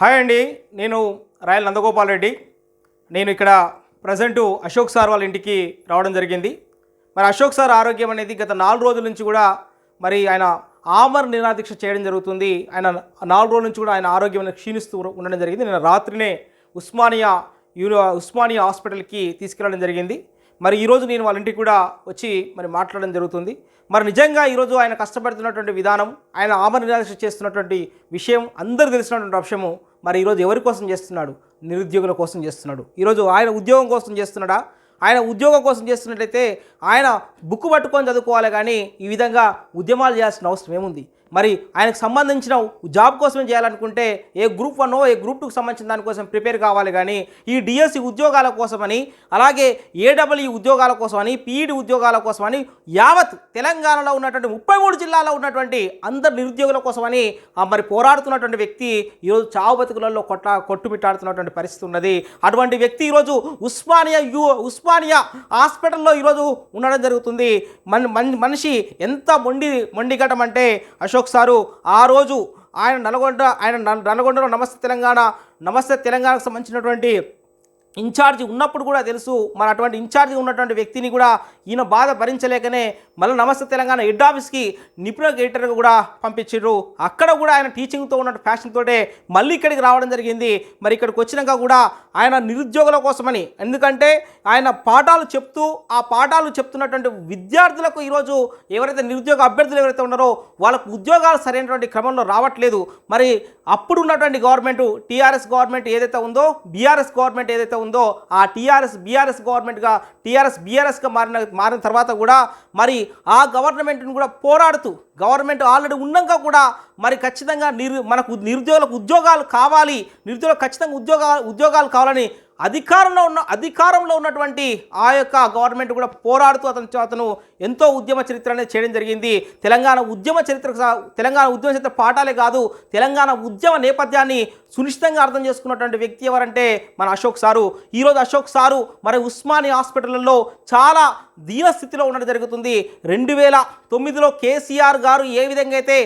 Hi అండి నేను royal Nandagopal Reddy. నేను ఇక్కడ ప్రజెంటు అశోక్ సార్ వాళ్ళ ఇంటికి రావడం జరిగింది. మరి అశోక్ సార్ ఆరోగ్యం అనేది గత నాలుగు రోజుల నుంచి కూడా మరి ఆయన ఆమర్ నిరాదీక్ష చేయడం జరుగుతుంది. ఆయన నాలుగు రోజుల నుంచి కూడా ఆయన ఆరోగ్యం అనేది క్షీణిస్తూ ఉండడం జరిగింది. నేను రాత్రినే ఉస్మానియా యూని ఉస్మానియా హాస్పిటల్కి తీసుకెళ్ళడం జరిగింది. మరి ఈరోజు నేను వాళ్ళ ఇంటికి కూడా వచ్చి మరి మాట్లాడడం జరుగుతుంది. మరి నిజంగా ఈరోజు ఆయన కష్టపడుతున్నటువంటి విధానం ఆయన ఆమర చేస్తున్నటువంటి విషయం అందరూ తెలిసినటువంటి అంశము మరి ఈరోజు ఎవరి కోసం చేస్తున్నాడు? నిరుద్యోగుల కోసం చేస్తున్నాడు. ఈరోజు ఆయన ఉద్యోగం కోసం చేస్తున్నాడా? ఆయన ఉద్యోగం కోసం చేస్తున్నట్లయితే ఆయన బుక్ పట్టుకొని చదువుకోవాలి కానీ ఈ విధంగా ఉద్యమాలు చేయాల్సిన అవసరం ఏముంది? మరి ఆయనకు సంబంధించిన జాబ్ కోసమే చేయాలనుకుంటే ఏ గ్రూప్ వన్ ఏ గ్రూప్ టూకి సంబంధించిన దానికోసం ప్రిపేర్ కావాలి కానీ ఈ డిఎస్సి ఉద్యోగాల కోసమని అలాగే ఏడబ్ల్యూ ఉద్యోగాల కోసమని పీఈడి ఉద్యోగాల కోసమని యావత్ తెలంగాణలో ఉన్నటువంటి ముప్పై మూడు జిల్లాలో ఉన్నటువంటి అందరు నిరుద్యోగుల కోసమని ఆ మరి పోరాడుతున్నటువంటి వ్యక్తి ఈరోజు చావు బతుకులలో కొట్ట కొట్టుమిట్టాడుతున్నటువంటి పరిస్థితి ఉన్నది. అటువంటి వ్యక్తి ఈరోజు ఉస్మానియా యు ఉస్మానియా హాస్పిటల్లో ఈరోజు ఉండడం జరుగుతుంది. మన మనిషి ఎంత మొండి మొండిగటం అంటే అశోక్ సారు ఆ రోజు ఆయన నల్గొండ ఆయన నల్గొండలో నమస్తే తెలంగాణ నమస్తే తెలంగాణకు సంబంధించినటువంటి ఇన్ఛార్జి ఉన్నప్పుడు కూడా తెలుసు మన అటువంటి ఇన్ఛార్జి ఉన్నటువంటి వ్యక్తిని కూడా ఈయన బాధ భరించలేకనే మళ్ళీ నమస్తే తెలంగాణ హెడ్ ఆఫీస్కి నిపుణ గేటర్గా కూడా పంపించారు. అక్కడ కూడా ఆయన టీచింగ్తో ఉన్న ఫ్యాషన్ తోటే మళ్ళీ ఇక్కడికి రావడం జరిగింది. మరి ఇక్కడికి వచ్చినాక కూడా ఆయన నిరుద్యోగుల కోసమని ఎందుకంటే ఆయన పాఠాలు చెప్తూ ఆ పాఠాలు చెప్తున్నటువంటి విద్యార్థులకు ఈరోజు ఎవరైతే నిరుద్యోగ అభ్యర్థులు ఎవరైతే ఉన్నారో వాళ్ళకు ఉద్యోగాలు సరైనటువంటి క్రమంలో రావట్లేదు. మరి అప్పుడు ఉన్నటువంటి గవర్నమెంట్ టీఆర్ఎస్ గవర్నమెంట్ ఏదైతే ఉందో బీఆర్ఎస్ గవర్నమెంట్ ఏదైతే ఉందో ఉందో ఆ టీఆర్ఎస్ బీఆర్ఎస్ గవర్నమెంట్గా టీఆర్ఎస్ బీఆర్ఎస్గా మారిన మారిన తర్వాత కూడా మరి ఆ గవర్నమెంట్ను కూడా పోరాడుతూ గవర్నమెంట్ ఆల్రెడీ ఉన్నాక కూడా మరి ఖచ్చితంగా నిరు మనకు నిరుద్యోగులకు ఉద్యోగాలు కావాలి నిరుద్యోగులకు ఖచ్చితంగా ఉద్యోగాలు ఉద్యోగాలు కావాలని అధికారంలో ఉన్న అధికారంలో ఉన్నటువంటి ఆ యొక్క గవర్నమెంట్ కూడా పోరాడుతూ అతను అతను ఎంతో ఉద్యమ చరిత్ర అనేది చేయడం జరిగింది. తెలంగాణ ఉద్యమ చరిత్ర తెలంగాణ ఉద్యమ చరిత్ర పాఠాలే కాదు తెలంగాణ ఉద్యమ నేపథ్యాన్ని సునిశ్చితంగా అర్థం చేసుకున్నటువంటి వ్యక్తి ఎవరంటే మన అశోక్ సారు. ఈరోజు అశోక్ సారు మరి ఉస్మాని హాస్పిటల్లో చాలా దీనస్థితిలో ఉండడం జరుగుతుంది. రెండు వేల తొమ్మిదిలో కేసీఆర్ గారు ఏ విధంగా అయితే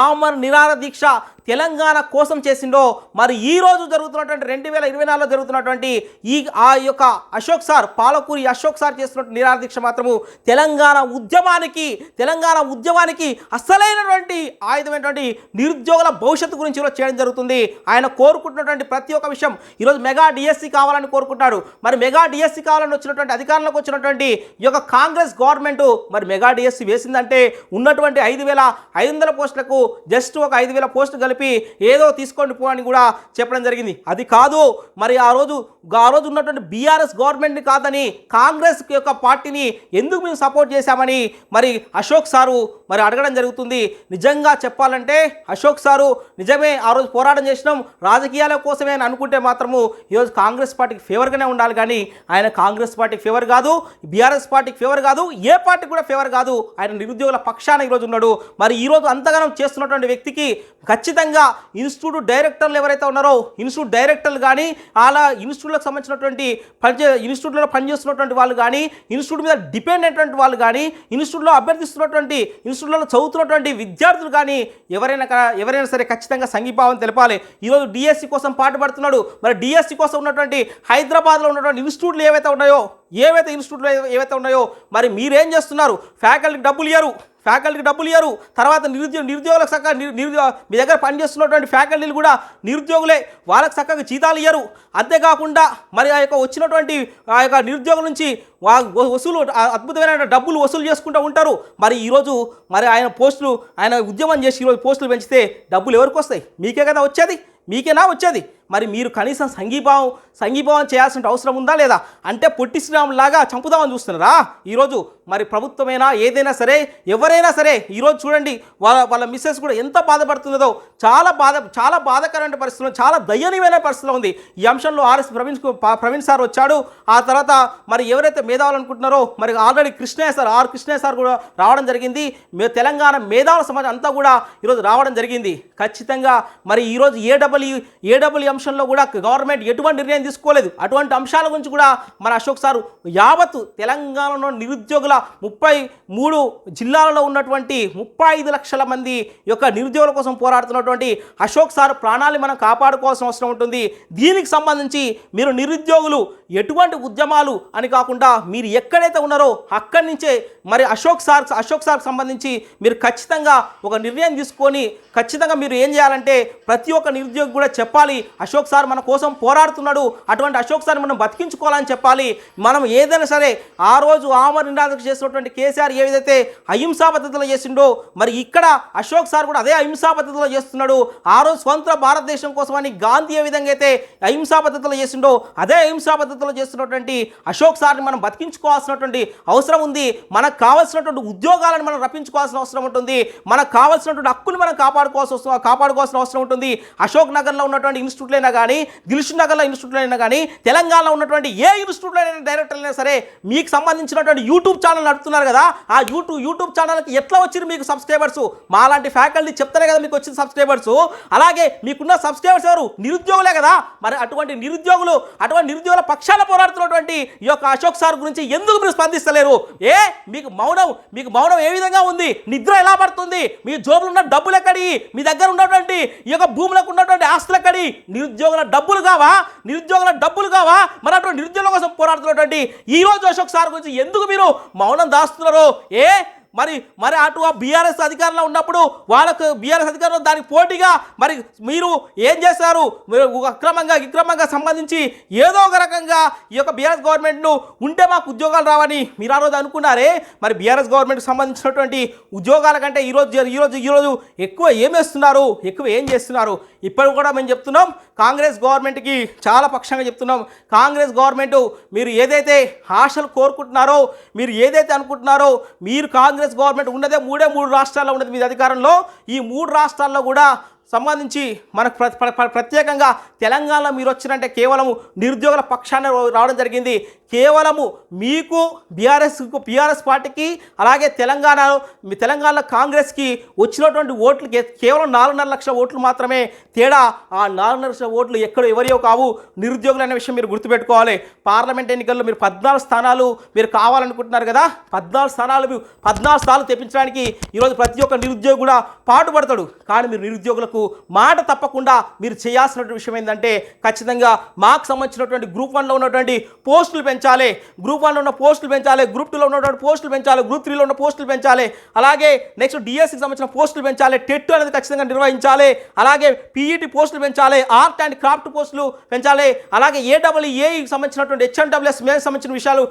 ఆమర్ నిరార దీక్ష తెలంగాణ కోసం చేసిండో మరి ఈ రోజు జరుగుతున్నటువంటి రెండు వేల ఇరవై నాలుగులో జరుగుతున్నటువంటి ఈ ఆ యొక్క అశోక్ సార్ పాలకూరి అశోక్ సార్ చేస్తున్నటువంటి నిరార దీక్ష మాత్రము తెలంగాణ ఉద్యమానికి తెలంగాణ ఉద్యమానికి అసలైనటువంటి ఆయుధమైనటువంటి నిరుద్యోగుల భవిష్యత్తు గురించి ఈరోజు చేయడం జరుగుతుంది. ఆయన కోరుకుంటున్నటువంటి ప్రతి ఒక్క విషయం ఈరోజు మెగా డిఎస్సి కావాలని కోరుకుంటాడు మరి మెగా డిఎస్సి కావాలని వచ్చినటువంటి అధికారంలోకి వచ్చినటువంటి ఈ యొక్క కాంగ్రెస్ గవర్నమెంట్ మరి మెగా డిఎస్సి వేసిందంటే ఉన్నటువంటి ఐదు వేల ఐదు వందల పోస్టులకు జస్ట్ ఒక ఐదు వేల పోస్టులు కలిపి ఏదో తీసుకోండి పో అని కూడా చెప్పడం జరిగింది. అది కాదు మరి ఆ రోజు ఆ రోజు ఉన్నటువంటి బీఆర్ఎస్ గవర్నమెంట్ని కాదని కాంగ్రెస్ యొక్క పార్టీని ఎందుకు మేము సపోర్ట్ చేశామని మరి అశోక్ సారు మరి అడగడం జరుగుతుంది. నిజంగా చెప్పాలంటే అశోక్ సారు నిజమే ఆ రోజు పోరాటం చేసినాం. రాజకీయాల కోసమే అని అనుకుంటే మాత్రము ఈరోజు కాంగ్రెస్ పార్టీకి ఫేవర్గానే ఉండాలి కానీ ఆయన కాంగ్రెస్ పార్టీకి ఫేవర్ కాదు. బీఆర్ఎస్ పార్టీ పార్టీకి ఫేవర్ కాదు ఏ పార్టీ కూడా ఫేవర్ కాదు. ఆయన నిరుద్యోగుల పక్షాన ఈరోజు ఉన్నాడు. మరి ఈరోజు అంతగానం చేస్తున్నటువంటి వ్యక్తికి ఖచ్చితంగా ఇన్స్టిట్యూట్ డైరెక్టర్లు ఎవరైతే ఉన్నారో ఇన్స్టిట్యూట్ డైరెక్టర్లు కానీ అలా ఇన్స్టిట్యూట్లకు సంబంధించినటువంటి పనిచే ఇన్స్టిట్యూట్లో పనిచేస్తున్నటువంటి వాళ్ళు కానీ ఇన్స్టిట్యూట్ మీద డిపెండ్ అయినటువంటి వాళ్ళు కానీ ఇన్స్టిట్యూట్లో అభ్యర్థిస్తున్నటువంటి ఇన్స్టిట్యూట్లో చదువుతున్నటువంటి విద్యార్థులు కానీ ఎవరైనా ఎవరైనా సరే ఖచ్చితంగా సంఘీభావం తెలపాలి. ఈరోజు డిఎస్సి కోసం పాటుపడుతున్నాడు. మరి డిఎస్సి కోసం ఉన్నటువంటి హైదరాబాద్లో ఉన్నటువంటి ఇన్స్టిట్యూట్లు ఏవైతే ఉన్నాయో ఏవైతే ఇన్స్టిట్యూట్లు ఏవైతే ఉన్నాయో మరి మీరేం చేస్తున్నారు? ఫ్యాకల్టీకి డబ్బులు ఇయ్యరు. ఫ్యాకల్టీకి డబ్బులు ఇయ్యరు. తర్వాత నిరుద్యోగ నిరుద్యోగులకు చక్కగా నిరుద్యోగ మీ దగ్గర పనిచేస్తున్నటువంటి ఫ్యాకల్టీలు కూడా నిరుద్యోగులే. వాళ్ళకి చక్కగా జీతాలు ఇయ్యరు. అంతేకాకుండా మరి ఆ యొక్క వచ్చినటువంటి ఆ యొక్క నిరుద్యోగుల నుంచి వా- వసూలు అద్భుతమైన డబ్బులు వసూలు చేసుకుంటూ ఉంటారు. మరి ఈరోజు మరి ఆయన పోస్టులు ఆయన ఉద్యమం చేసి ఈరోజు పోస్టులు పెంచితే డబ్బులు ఎవరికి వస్తాయి? మీకే కదా వచ్చేది? మీకేనా వచ్చేది? మరి మీరు కనీసం సంఘీభావం సంఘీభావం చేయాల్సిన అవసరం ఉందా లేదా? అంటే పొట్టి శ్రీరాములాగా చంపుదామని చూస్తున్నారా? ఈరోజు మరి ప్రభుత్వమైనా ఏదైనా సరే ఎవరైనా సరే ఈరోజు చూడండి వాళ్ళ వాళ్ళ మిస్సెస్ కూడా ఎంత బాధపడుతున్నదో చాలా బాధ చాలా బాధకరమైన పరిస్థితుల్లో చాలా దయనీయమైన పరిస్థితిలో ఉంది. ఈ అంశంలో ఆర్ఎస్ ప్రవీణ్ ప్రవీణ్ సార్ వచ్చాడు. ఆ తర్వాత మరి ఎవరైతే మేధావులు అనుకుంటున్నారో మరి already Krishnaiah sir R Krishnaiah sir కూడా రావడం జరిగింది. మే తెలంగాణ మేధావుల సమాజం అంతా కూడా ఈరోజు రావడం జరిగింది. ఖచ్చితంగా మరి ఈరోజు ఏడబ్ల్యూ ఏడబ్ల్యూ అంశంలో కూడా గవర్నమెంట్ ఎటువంటి నిర్ణయం తీసుకోలేదు. అటువంటి అంశాల గురించి కూడా మన అశోక్ సారు యావత్తు తెలంగాణలో నిరుద్యోగుల ముప్పై మూడు జిల్లాలలో ఉన్నటువంటి ముప్పై ఐదు లక్షల మంది యొక్క నిరుద్యోగుల కోసం పోరాడుతున్నటువంటి అశోక్ సార్ ప్రాణాలు మనం కాపాడుకోవాల్సిన అవసరం ఉంటుంది. దీనికి సంబంధించి మీరు నిరుద్యోగులు ఎటువంటి ఉద్యమాలు అని కాకుండా మీరు ఎక్కడైతే ఉన్నారో అక్కడి నుంచే మరి అశోక్ సార్ అశోక్ సార్కి సంబంధించి మీరు ఖచ్చితంగా ఒక నిర్ణయం తీసుకొని ఖచ్చితంగా మీరు ఏం చేయాలంటే ప్రతి ఒక్క నిరుద్యోగి కూడా చెప్పాలి. అశోక్ సార్ మన కోసం పోరాడుతున్నాడు. అటువంటి అశోక్ సార్ మనం బతికించుకోవాలని చెప్పాలి. మనం ఏదైనా సరే ఆ రోజు ఆమర్ నిరాధకు చేసినటువంటి కేసీఆర్ ఏ విధైతే అహింసా పద్ధతిలో చేసిండో మరి ఇక్కడ అశోక్ సార్ కూడా అదే అహింసా పద్ధతిలో చేస్తున్నాడు. ఆ రోజు స్వంత భారతదేశం కోసమని గాంధీ ఏ విధంగా అయితే అహింసా పద్ధతిలో చేసిండో అదే అహింసా పద్ధతిలో చేస్తున్నటువంటి అశోక్ సార్ని మనం బతికించుకోవాల్సినటువంటి అవసరం ఉంది. మనకు కావాల్సినటువంటి ఉద్యోగాలను మనం రప్పించుకోవాల్సిన అవసరం ఉంటుంది. మనకు కావాల్సినటువంటి హక్కులు మనం కాపాడుకోవాల్సి కాపాడుకోవాల్సిన అవసరం ఉంటుంది. అశోక్ నగర్లో ఉన్నటువంటి ఇన్స్టిట్యూట్ ఇన్స్టిట్యూట్లైనా కానీ దిల్షుక్ ఇన్స్టిట్యూట్లో అయినా కానీ తెలంగాణలో ఉన్నటువంటి ఏ ఇన్స్టిట్యూట్లో అయినా డైరెక్టర్లైనా సరే మీకు సంబంధించినటువంటి యూట్యూబ్ ఛానల్ నడుపుతున్నారు కదా ఆ యూట్యూబ్ యూట్యూబ్ ఛానల్కి ఎట్లా వచ్చింది మీకు సబ్స్క్రైబర్స్? మాలాంటి ఫ్యాకల్టీ చెప్తారే కదా మీకు వచ్చిన సబ్స్క్రైబర్స్. అలాగే మీకున్న సబ్స్క్రైబర్స్ ఎవరు? నిరుద్యోగులే కదా. మరి అటువంటి నిరుద్యోగులు అటువంటి నిరుద్యోగుల పక్షాన పోరాడుతున్నటువంటి ఈ యొక్క అశోక్ సార్ గురించి ఎందుకు మీరు స్పందిస్తలేరు? ఏ మీకు మౌనం మీకు మౌనం ఏ విధంగా ఉంది? నిద్ర ఎలా పడుతుంది? మీ జోబులు ఉన్న డబ్బులు ఎక్కడి మీ దగ్గర ఉన్నటువంటి ఈ యొక్క భూములకు ఉన్నటువంటి ఆస్తులు ఎక్కడి నిరుద్యోగుల డబ్బులు కావా? నిరుద్యోగుల డబ్బులు కావా? మరి అటువంటి నిరుద్యోగుల కోసం పోరాడుతున్నటువంటి ఈరోజు అశోక్ సార్ గురించి ఎందుకు మీరు మౌనం దాస్తున్నారో? ఏ? మరి మరి అటు ఆ బీఆర్ఎస్ అధికారంలో ఉన్నప్పుడు వాళ్ళకు బీఆర్ఎస్ అధికారంలో దానికి పోటీగా మరి మీరు ఏం చేస్తారు మీరు అక్రమంగా విక్రమంగా సంబంధించి ఏదో ఒక రకంగా ఈ యొక్క బీఆర్ఎస్ గవర్నమెంట్ను ఉంటే మాకు ఉద్యోగాలు రావని మీరు ఆ రోజు అనుకున్నారే? మరి బీఆర్ఎస్ గవర్నమెంట్కి సంబంధించినటువంటి ఉద్యోగాల కంటే ఈరోజు ఈరోజు ఈరోజు ఎక్కువ ఏం వేస్తున్నారు ఎక్కువ ఏం చేస్తున్నారు? ఇప్పుడు కూడా మేము చెప్తున్నాం కాంగ్రెస్ గవర్నమెంట్కి చాలా పక్షంగా చెప్తున్నాం. కాంగ్రెస్ గవర్నమెంట్ మీరు ఏదైతే ఆశలు కోరుకుంటున్నారో మీరు ఏదైతే అనుకుంటున్నారో మీరు కాంగ్రెస్ గవర్నమెంట్ ఉన్నదే మూడే మూడు రాష్ట్రాల్లో ఉన్నది. మీ అధికారంలో ఈ మూడు రాష్ట్రాల్లో కూడా సంబంధించి మనకు ప్రత్యేకంగా తెలంగాణలో మీరు వచ్చినంటే కేవలం నిరుద్యోగుల పక్షాన రావడం జరిగింది. కేవలము మీకు బీఆర్ఎస్ బీఆర్ఎస్ పార్టీకి అలాగే తెలంగాణలో మీ తెలంగాణ కాంగ్రెస్కి వచ్చినటువంటి ఓట్లు కేవలం నాలుగున్నర లక్షల ఓట్లు మాత్రమే తేడా. ఆ నాలుగున్నర లక్షల ఓట్లు ఎక్కడ ఎవరియో కావు. నిరుద్యోగులు అనే విషయం మీరు గుర్తుపెట్టుకోవాలి. పార్లమెంట్ ఎన్నికల్లో మీరు పద్నాలుగు స్థానాలు మీరు కావాలనుకుంటున్నారు కదా? పద్నాలుగు స్థానాలు మీరు- పద్నాలుగు స్థానాలు తెప్పించడానికి ఈరోజు ప్రతి ఒక్క నిరుద్యోగి కూడా పాటుపడతాడు. కానీ మీరు నిరుద్యోగులకు మాట తప్పకుండా మీరు చేయాల్సినటువంటి విషయం ఏంటంటే ఖచ్చితంగా మాకు సంబంధించినటువంటి గ్రూప్ వన్లో ఉన్నటువంటి పోస్టులు పెంచాలి. గ్రూప్ వన్లో ఉన్న పోస్టులు పెంచాలి. గ్రూప్ టూలో ఉన్నటువంటి పోస్టులు పెంచాలి. గ్రూప్ త్రీలో ఉన్న పోస్టులు పెంచాలి. అలాగే నెక్స్ట్ డిఎస్సికి సంబంధించిన పోస్టులు పెంచాలి. టెట్ అనేది ఖచ్చితంగా నిర్వహించాలి. అలాగే పీఈటీ పోస్టులు పెంచాలి. ఆర్ట్ అండ్ క్రాఫ్ట్ పోస్టులు పెంచాలి. అలాగే ఏడబ్ల్యూఏకి సంబంధించినటువంటి హెచ్ఎండబ్ల్యూఎస్ మీద సంబంధించిన విషయాలు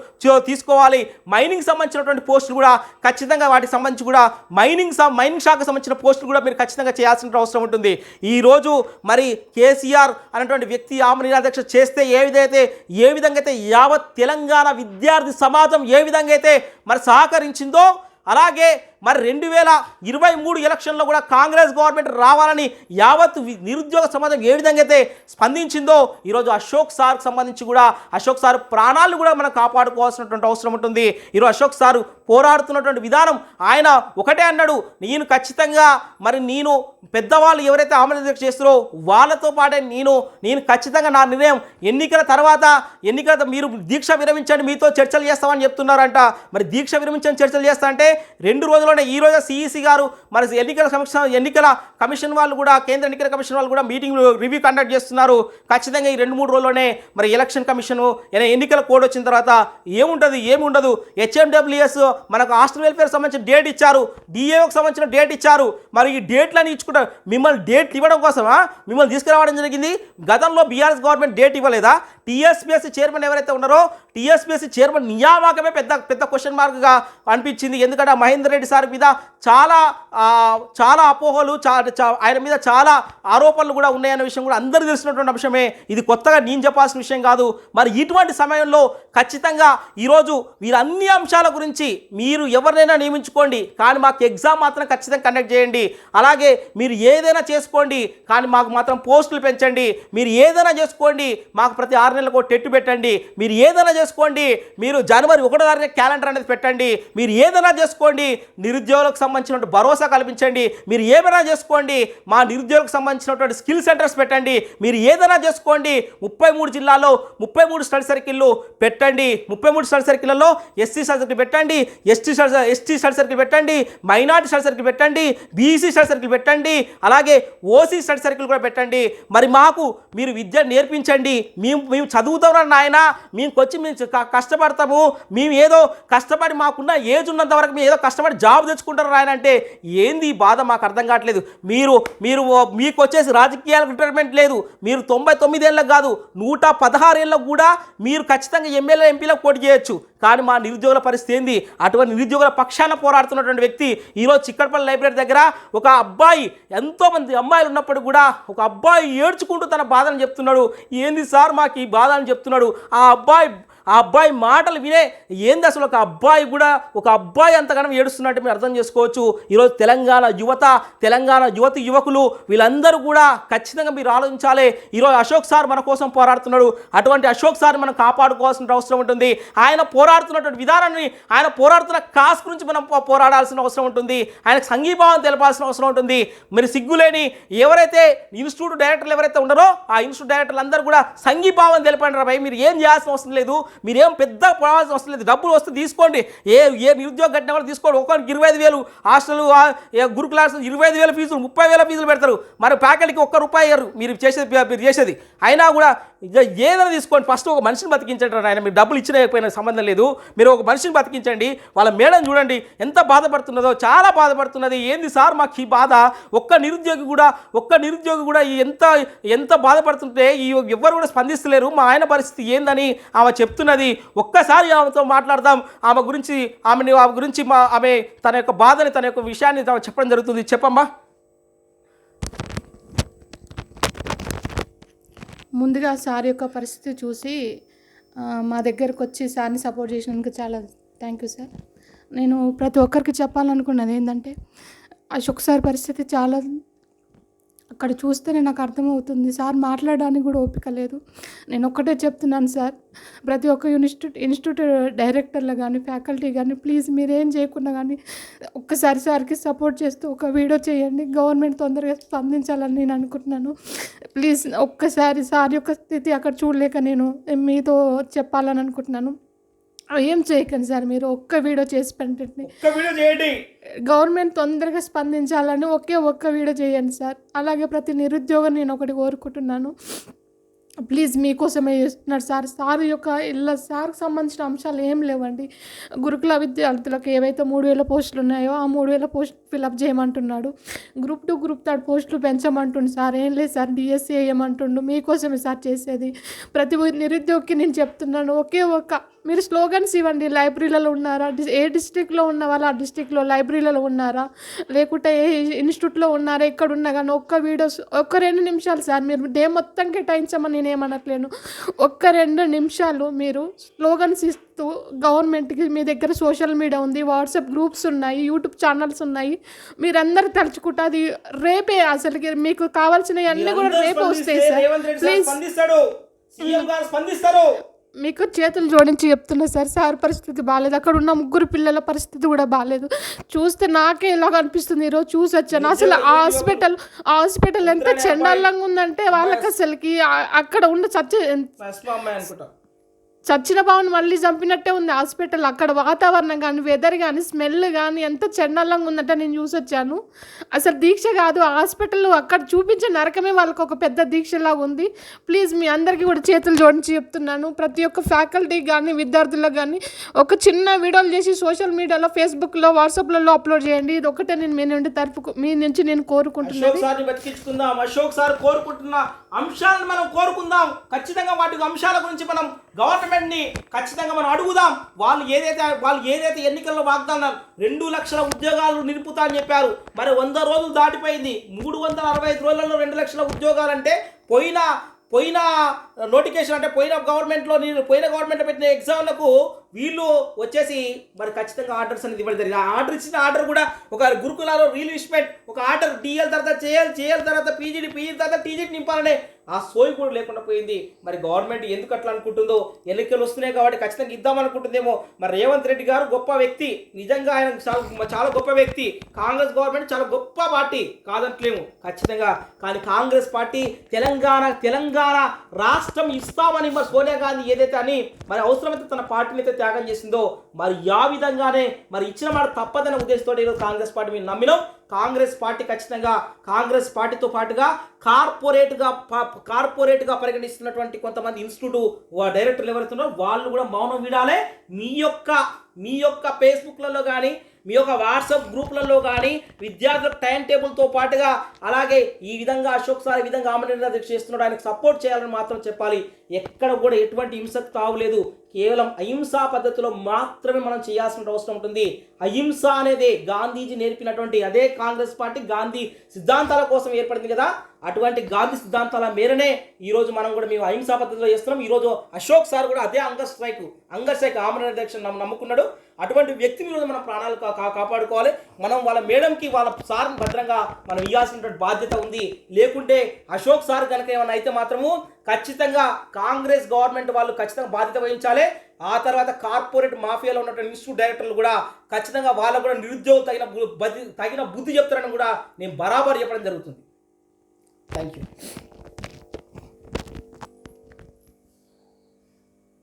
తీసుకోవాలి. మైనింగ్ సంబంధించినటువంటి పోస్టులు కూడా ఖచ్చితంగా వాటికి సంబంధించి కూడా మైనింగ్ మైనింగ్ శాఖకు సంబంధించిన పోస్టులు కూడా మీరు ఖచ్చితంగా చేయాల్సిన అవసరం ఉంటుంది. ఈరోజు మరి కేసీఆర్ అనేటువంటి వ్యక్తి ఆమె నిరాధ్యక్ష చేస్తే ఏ విధైతే ఏ విధంగా అయితే యావత్ తెలంగాణ విద్యార్థి సమాజం ఏ విధంగా అయితే మరి సహకరించిందో అలాగే మరి రెండు వేల ఇరవై మూడు ఎలక్షన్లో కూడా కాంగ్రెస్ గవర్నమెంట్ రావాలని యావత్ నిరుద్యోగ సమాజం ఏ విధంగా అయితే స్పందించిందో ఈరోజు అశోక్ సార్కి సంబంధించి కూడా అశోక్ సార్ ప్రాణాలను కూడా మనం కాపాడుకోవాల్సినటువంటి అవసరం ఉంటుంది. ఈరోజు అశోక్ సారు పోరాడుతున్నటువంటి విధానం ఆయన ఒకటే అన్నాడు నేను ఖచ్చితంగా మరి నేను పెద్దవాళ్ళు ఎవరైతే ఆమోద చేస్తారో వాళ్ళతో పాటే నేను నేను ఖచ్చితంగా నా నిర్ణయం ఎన్నికల తర్వాత ఎన్నికల మీరు దీక్ష విరమించండి మీతో చర్చలు చేస్తామని చెప్తున్నారంట. మరి దీక్ష విరమించండి చర్చలు చేస్తా అంటే రెండు రోజుల్లో ఈ రోజు సిఈసి గారు మరి ఎన్నికల సమక్ష ఎన్నికల కమిషన్ వాళ్ళు కూడా కేంద్ర ఎన్నికల కమిషన్ వాళ్ళు కూడా మీటింగ్ రివ్యూ కండక్ట్ చేస్తున్నారు. ఖచ్చితంగా ఈ రెండు మూడు రోజుల్లోనే మరి ఎలక్షన్ కమిషన్ ఎన్నికల కోడ్ వచ్చిన తర్వాత ఏముంటుంది ఏముండదు. హెచ్ఎండబ్ల్యూఎస్ మనకు హాస్టల్ వెల్ఫేర్ సంబంధించిన డేట్ ఇచ్చారు. డిఏఓకి సంబంధించిన డేట్ ఇచ్చారు. మరి ఈ డేట్లని ఇచ్చుకుంటారు మిమ్మల్ని డేట్ ఇవ్వడం కోసమా మిమ్మల్ని తీసుకురావడం జరిగింది. గతంలో బీఆర్ఎస్ గవర్నమెంట్ డేట్ ఇవ్వలేదా? టీఎస్పీఎస్సీ చైర్మన్ ఎవరైతే ఉన్నారో టీఎస్పీఎస్సీ చైర్మన్ నియామకమే పెద్ద పెద్ద క్వశ్చన్ మార్క్గా అనిపించింది. ఎందుకంటే మహేందర్ రెడ్డి సార్ మీద చాలా చాలా అపోహలు చా చా- ఆయన మీద చాలా ఆరోపణలు కూడా ఉన్నాయన్న విషయం కూడా అందరూ తెలిసినటువంటి అంశమే. ఇది కొత్తగా నేను చెప్పాల్సిన విషయం కాదు. మరి ఇటువంటి సమయంలో ఖచ్చితంగా ఈరోజు వీరన్ని అంశాల గురించి మీరు ఎవరినైనా నియమించుకోండి. కానీ మాకు ఎగ్జామ్ మాత్రం ఖచ్చితంగా కండక్ట్ చేయండి. అలాగే మీరు ఏదైనా చేసుకోండి. కానీ మాకు మాత్రం పోస్టులు పెంచండి. మీరు ఏదైనా చేసుకోండి. మాకు ప్రతి ఆరు నెలలకు టెట్టు పెట్టండి. మీరు ఏదైనా చేసుకోండి. మీరు జనవరి ఒకటో తారీఖు క్యాలెండర్ అనేది పెట్టండి. మీరు ఏదైనా చేసుకోండి. నిరుద్యోగులకు సంబంధించినటువంటి భరోసా కల్పించండి. మీరు ఏమైనా చేసుకోండి. మా నిరుద్యోగులకు సంబంధించినటువంటి స్కిల్ సెంటర్స్ పెట్టండి. మీరు ఏదైనా చేసుకోండి. ముప్పై మూడు జిల్లాలో ముప్పై మూడు స్టడీ సర్కిళ్ళు పెట్టండి. ముప్పై మూడు స్టడీ సర్కిళ్ళలో ఎస్సీ స్టడీ సర్కిల్ పెట్టండి. ఎస్టీ ఎస్టీ స్టడీ సర్కిల్ పెట్టండి. మైనార్టీ స్టడీ సర్కిల్ పెట్టండి. బీసీ స్టడీ సర్కిల్ పెట్టండి. అలాగే ఓసీ స్టడీ సర్కిల్ కూడా పెట్టండి. మరి మాకు మీరు విద్య నేర్పించండి. మేము మేము చదువుతాం నాయన? మేము వచ్చి మేము కష్టపడతాము. మేము ఏదో కష్టపడి మాకున్న ఏజ్ ఉన్నంత వరకు మేము ఏదో కష్టపడి జాబ్ తెచ్చుకుంటారు నాయన అంటే ఏంది ఈ బాధ మాకు అర్థం కావట్లేదు. మీరు మీరు మీకు వచ్చేసి రాజకీయాలకు రిటైర్మెంట్ లేదు. మీరు తొంభై తొమ్మిదేళ్ళకు కాదు నూట పదహారేళ్ళకు కూడా మీరు ఖచ్చితంగా ఎమ్మెల్యే ఎంపీలకు పోటీ చేయొచ్చు. కానీ మా నిరుద్యోగుల పరిస్థితి ఏంది? అటువంటి నిరుద్యోగుల పక్షాన పోరాడుతున్నటువంటి వ్యక్తి ఈరోజు చిక్కడపల్లి లైబ్రరీ దగ్గర ఒక అబ్బాయి ఎంతోమంది అమ్మాయిలు ఉన్నప్పుడు కూడా ఒక అబ్బాయి ఏడ్చుకుంటూ తన బాధను చెప్తున్నాడు. ఏంది సార్ మాకు ఈ బాధ అని చెప్తున్నాడు. ఆ అబ్బాయి ఆ అబ్బాయి మాటలు వినే ఏంది అసలు ఒక అబ్బాయి కూడా ఒక అబ్బాయి అంతగానం ఏడుస్తున్నట్టు మీరు అర్థం చేసుకోవచ్చు. ఈరోజు తెలంగాణ యువత తెలంగాణ యువతి యువకులు వీళ్ళందరూ కూడా ఖచ్చితంగా మీరు ఆలోచించాలి. ఈరోజు అశోక్ సార్ మన కోసం పోరాడుతున్నాడు. అటువంటి అశోక్ సార్ మనం కాపాడుకోవాల్సిన అవసరం ఉంటుంది. ఆయన పోరాడుతున్నటువంటి విధానాన్ని ఆయన పోరాడుతున్న కాస్ గురించి మనం పో- పోరాడాల్సిన అవసరం ఉంటుంది. ఆయనకు సంఘీభావం తెలపాల్సిన అవసరం ఉంటుంది. మరి సిగ్గులేని ఎవరైతే ఇన్స్టిట్యూట్ డైరెక్టర్లు ఎవరైతే ఉన్నారో ఆ ఇన్స్టిట్యూట్ డైరెక్టర్లు అందరూ కూడా సంఘీభావం తెలిపండి రా మీరు ఏం చేయాల్సిన అవసరం లేదు. మీరేం పెద్ద పోవాల్సిన అవసరం లేదు. డబ్బులు వస్తే తీసుకోండి. ఏ ఏ నిరుద్యోగ కట్టినా కూడా తీసుకోండి. ఒక్కొక్కరికి ఇరవై ఐదు వేలు హాస్టల్ గురుకుల క్లాస్ ఇరవై ఐదు వేల ఫీజులు ముప్పై వేల ఫీజులు పెడతారు. మరి ప్యాకెట్కి ఒక్క రూపాయి ఇయ్యరు. మీరు చేసేది మీరు చేసేది. అయినా కూడా ఏదైనా తీసుకోండి. ఫస్ట్ ఒక మనిషిని బతికించండి ఆయన మీరు డబ్బులు ఇచ్చినా సంబంధం లేదు. మీరు ఒక మనిషిని బతికించండి. వాళ్ళ మేడం చూడండి. ఎంత బాధపడుతున్నదో చాలా బాధపడుతున్నది. ఏంది సార్ మాకు ఈ బాధ? ఒక్క నిరుద్యోగి కూడా ఒక్క నిరుద్యోగి కూడా ఎంత ఎంత బాధపడుతుంటే ఈ ఎవ్వరు కూడా స్పందిస్తలేరు. మా ఆయన పరిస్థితి ఏందని ఆమె చెప్తున్నది. ఒక్కసారి ఆమెతో మాట్లాడదాం. ఆమె గురించి ఆమెని ఆమె గురించి మా ఆమె తన యొక్క బాధని తన యొక్క విషయాన్ని చెప్పడం జరుగుతుంది. చెప్పమ్మా. ముందుగా సార్ యొక్క పరిస్థితి చూసి మా దగ్గరకు వచ్చి సార్ని సపోర్ట్ చేసినందుకు చాలా థ్యాంక్ యూ సార్. నేను ప్రతి ఒక్కరికి చెప్పాలనుకున్నది ఏంటంటే అశోక్ సార్ పరిస్థితి చాలా అక్కడ చూస్తేనే నాకు అర్థమవుతుంది. సార్ మాట్లాడడానికి కూడా ఓపిక లేదు. నేను ఒక్కటే చెప్తున్నాను సార్ ప్రతి ఒక్క ఇన్స్టిట్యూట్ ఇన్స్టిట్యూట్ డైరెక్టర్లు కానీ ఫ్యాకల్టీ కానీ ప్లీజ్ మీరేం చేయకుండా కానీ ఒక్కసారి సార్కి సపోర్ట్ చేస్తూ ఒక వీడియో చేయండి. గవర్నమెంట్ తొందరగా స్పందించాలని నేను అనుకుంటున్నాను. ప్లీజ్ ఒక్కసారి సార్ యొక్క స్థితి అక్కడ చూడలేక నేను మీతో చెప్పాలని అనుకుంటున్నాను. ఏం చేయకండి సార్ మీరు ఒక్క వీడియో చేసి పెట్టండి. ఒక్క వీడియో చేయండి. గవర్నమెంట్ తొందరగా స్పందించాలని ఒకే ఒక్క వీడియో చేయండి సార్. అలాగే ప్రతి నిరుద్యోగం నేను ఒకటి కోరుకుంటున్నాను. ప్లీజ్ మీకోసమే చేస్తున్నాడు సార్. సార్ యొక్క ఇళ్ళ సార్కి సంబంధించిన అంశాలు ఏం లేవండి. గురుకుల విద్యార్థులకు ఏవైతే మూడు వేల పోస్టులు ఉన్నాయో ఆ మూడు వేల పోస్ట్ ఫిలప్ చేయమంటున్నాడు. గ్రూప్ టూ గ్రూప్ థర్డ్ పోస్టులు పెంచమంటుండు సార్. ఏం లేదు సార్ డిఎస్సీ వేయమంటుండు. మీకోసమే సార్ చేసేది. ప్రతి నిరుద్యోగికి నేను చెప్తున్నాను ఒకే ఒక్క మీరు స్లోగన్స్ ఇవ్వండి లైబ్రరీలలో ఉన్నారా? డి- ఏ డిస్టిక్లో ఉన్న వాళ్ళు ఆ డిస్టిక్లో లైబ్రరీలలో ఉన్నారా? లేకుంటే ఏ ఇన్స్టిట్యూట్లో ఉన్నారా? ఎక్కడ ఉన్నా కానీ ఒక్క వీడియోస్ ఒక్క రెండు నిమిషాలు సార్ మీరు డే మొత్తం కేటాయించమని నేను ఏమనట్లేను. ఒక్క రెండు నిమిషాలు మీరు స్లోగన్స్ ఇస్తూ గవర్నమెంట్కి మీ దగ్గర సోషల్ మీడియా ఉంది వాట్సాప్ గ్రూప్స్ ఉన్నాయి యూట్యూబ్ ఛానల్స్ ఉన్నాయి. మీరందరూ తలుచుకుంటే అది రేపే అసలు మీకు కావాల్సినవి అన్నీ కూడా రేపే వస్తాయి సార్. ప్లీజ్ స్పందిస్తారు. మీకు చేతులు జోడించి చెప్తున్నా సార్ సార్ పరిస్థితి బాగాలేదు అక్కడ ఉన్న ముగ్గురు పిల్లల పరిస్థితి కూడా బాగాలేదు చూస్తే నాకే ఇలాగ అనిపిస్తుంది ఈరోజు చూసి వచ్చాను. అసలు ఆ హాస్పిటల్ ఆ హాస్పిటల్ ఎంత చండాలంగా ఉందంటే వాళ్ళకి అసలుకి అక్కడ ఉన్న చచ్చే ఫస్ట్ మా అమ్మాయి అనుకుంటా చచ్చిన బావుని మళ్ళీ చంపినట్టే ఉంది హాస్పిటల్. అక్కడ వాతావరణం కానీ వెదర్ కానీ స్మెల్ కానీ ఎంత చెండల్లంగా ఉందంటే నేను చూసి వచ్చాను. అసలు దీక్ష కాదు ఆ హాస్పిటల్ అక్కడ చూపించే నరకమే వాళ్ళకి ఒక పెద్ద దీక్షలాగా ఉంది. ప్లీజ్ మీ అందరికీ కూడా చేతులు జోడించి చెప్తున్నాను. ప్రతి ఒక్క ఫ్యాకల్టీ కానీ విద్యార్థులకు కానీ ఒక చిన్న వీడియోలు చేసి సోషల్ మీడియాలో ఫేస్బుక్లో వాట్సాప్లలో అప్లోడ్ చేయండి. ఇది ఒకటే నేను మీ నుండి తరపు మీ నుంచి నేను కోరుకుంటున్నాను అశోక్ సార్ అంశాలను మనం కోరుకుందాం. ఖచ్చితంగా వాటి అంశాల గురించి మనం గవర్నమెంట్ని ఖచ్చితంగా మనం అడుగుదాం. వాళ్ళు ఏదైతే వాళ్ళు ఏదైతే ఎన్నికల్లో వాగ్దానాలు రెండు లక్షల ఉద్యోగాలు నిలుపుతా అని చెప్పారు. మరి వంద రోజులు దాటిపోయింది. మూడు వందల అరవై ఐదు రోజులలో రెండు లక్షల ఉద్యోగాలు అంటే పోయిన పోయిన నోటిఫికేషన్ అంటే పోయిన గవర్నమెంట్లో నేను పోయిన గవర్నమెంట్ పెట్టిన ఎగ్జామ్లకు వీళ్ళు వచ్చేసి మరి ఖచ్చితంగా ఆర్డర్స్ అనేది ఇవ్వడం జరిగింది. ఆ ఆర్డర్ ఇచ్చిన ఆర్డర్ కూడా ఒక గురుకులాలో రీల్ విష్మెంట్ ఒక ఆర్డర్ డిఎల్ తర్వాత చేయాలి చేయాలి తర్వాత పీజీడి పీజీ తర్వాత టీజీడి నింపాలనే ఆ సోయి కూడా లేకుండా పోయింది. మరి గవర్నమెంట్ ఎందుకు అట్లా అనుకుంటుందో? ఎన్నికలు వస్తున్నాయి కాబట్టి ఖచ్చితంగా ఇద్దామనుకుంటుందేమో మరి రేవంత్ రెడ్డి గారు గొప్ప వ్యక్తి. నిజంగా ఆయన చాలా చాలా గొప్ప వ్యక్తి. కాంగ్రెస్ గవర్నమెంట్ చాలా గొప్ప పార్టీ. కాదంటలేము. ఖచ్చితంగా. కానీ కాంగ్రెస్ పార్టీ తెలంగాణ తెలంగాణ రాష్ట్రం ఇస్తామని మరి సోనియా గాంధీ ఏదైతే అని మరి అవసరమైతే తన పార్టీని అయితే త్యాగం చేసిందో మరి ఆ విధంగానే మరి ఇచ్చిన మాట తప్పదనే ఉద్దేశంతో ఈరోజు కాంగ్రెస్ పార్టీ మీద నమ్మినాం. కాంగ్రెస్ పార్టీ ఖచ్చితంగా కాంగ్రెస్ పార్టీతో పాటుగా కార్పొరేట్గా పా- కార్పొరేట్గా పరిగణిస్తున్నటువంటి కొంతమంది ఇన్స్టిట్యూట్ డైరెక్టర్లు ఎవరైతే ఉన్నారో వాళ్ళు కూడా మౌనం వీడాలి. మీ యొక్క మీ యొక్క ఫేస్బుక్లలో కానీ మీ యొక్క వాట్సాప్ గ్రూప్లలో కానీ విద్యార్థులకు టైం టేబుల్తో పాటుగా అలాగే ఈ విధంగా అశోక్ సార్ ఈ విధంగా ఆమరణ చేస్తున్నాడు. ఆయనకు సపోర్ట్ చేయాలని మాత్రం చెప్పాలి. ఎక్కడ కూడా ఎటువంటి హింసకు తావులేదు కేవలం అహింసా పద్ధతిలో మాత్రమే మనం చేయాల్సిన అవసరం ఉంటుంది. అహింస అనేది గాంధీజీ నేర్పినటువంటి అదే కాంగ్రెస్ పార్టీ గాంధీ సిద్ధాంతాల కోసం ఏర్పడింది కదా. అటువంటి గాంధీ సిద్ధాంతాల మేరనే ఈరోజు మనం కూడా మేము అహింసా పద్ధతిలో చేస్తున్నాం. ఈరోజు అశోక్ సార్ కూడా అదే అంగ స్ట్రైక్ అంగ స్ట్రైక్ ఆమరణ నిరీక్షణ నమ్ముకున్నాడు. అటువంటి వ్యక్తిని ఈరోజు మనం ప్రాణాలు కా- కాపాడుకోవాలి. మనం వాళ్ళ మేడంకి వాళ్ళ సార్ని భద్రంగా మనం ఇవ్వాల్సినటువంటి బాధ్యత ఉంది. లేకుంటే అశోక్ సార్ కనుక ఏమైనా అయితే మాత్రము ఖచ్చితంగా కాంగ్రెస్ గవర్నమెంట్ వాళ్ళు ఖచ్చితంగా బాధ్యత వహించాలి. ఆ తర్వాత కార్పొరేట్ మాఫియాలో ఉన్నటువంటి ఇన్స్టిట్యూట్ డైరెక్టర్లు కూడా ఖచ్చితంగా వాళ్ళకు కూడా నిరుద్యోగం తగిన బుద్ధి తగిన బుద్ధి చెప్తారని కూడా నేను బరాబర్ చెప్పడం జరుగుతుంది. Thank you